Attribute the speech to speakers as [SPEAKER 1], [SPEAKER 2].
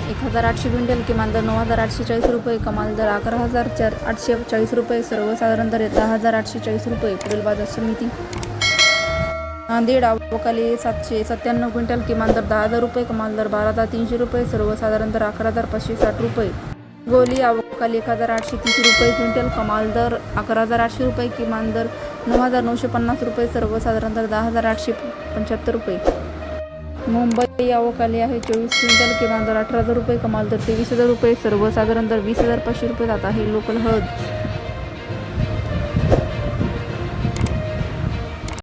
[SPEAKER 1] एक हजार आठशे क्विंटल किमान दर नऊ हजार आठशे चाळीस रुपये कमाल दर अकरा हजार चार आठशे चाळीस रुपये सर्वसाधारण दर दहा हजार आठशे चाळीस रुपये पुढील बाजार समिती. नांदेड आवकाली सातशे सत्त्याण्णव क्विंटल किमान दर दहा हजार रुपये कमाल दर बारा हजार तीनशे रुपये सर्वसाधारण दर अकरा हजार पाचशे साठ रुपये. गोली आवकाली एक हजार आठशे तीस रुपये क्विंटल कमाल दर अकरा हजार आठशे रुपये किमान दर नऊ हजार नऊशे पन्नास रुपये सर्वसाधारण दर दहा हजार आठशे पंच्याहत्तर रुपये. मुंबई आवकाली आहे. चोवीस क्विंटल किमान दर अठरा हजार रुपये कमाल दर तेवीस हजार रुपये. सर्वसाधारण दर वीस हजार पाचशे रुपये जात आहे. लोकल हळद